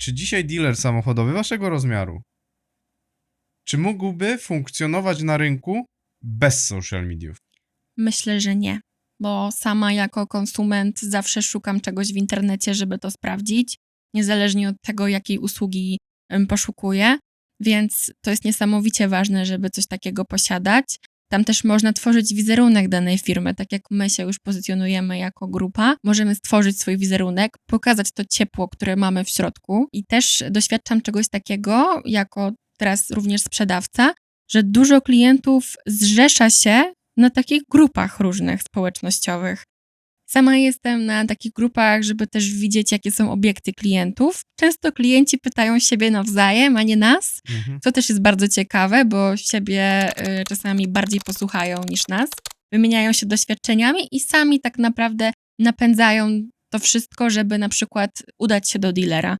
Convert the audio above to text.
Czy dzisiaj dealer samochodowy waszego rozmiaru, czy mógłby funkcjonować na rynku bez social mediów? Myślę, że nie, bo sama jako konsument zawsze szukam czegoś w internecie, żeby to sprawdzić, niezależnie od tego, jakiej usługi poszukuję. Więc to jest niesamowicie ważne, żeby coś takiego posiadać. Tam też można tworzyć wizerunek danej firmy, tak jak my się już pozycjonujemy jako grupa. Możemy stworzyć swój wizerunek, pokazać to ciepło, które mamy w środku. I też doświadczam czegoś takiego, jako teraz również sprzedawca, że dużo klientów zrzesza się na takich grupach różnych społecznościowych. Sama jestem na takich grupach, żeby też widzieć, jakie są obiekty klientów. Często klienci pytają siebie nawzajem, a nie nas, Mhm. co też jest bardzo ciekawe, bo siebie y, czasami bardziej posłuchają niż nas. Wymieniają się doświadczeniami i sami tak naprawdę napędzają to wszystko, żeby na przykład udać się do dealera.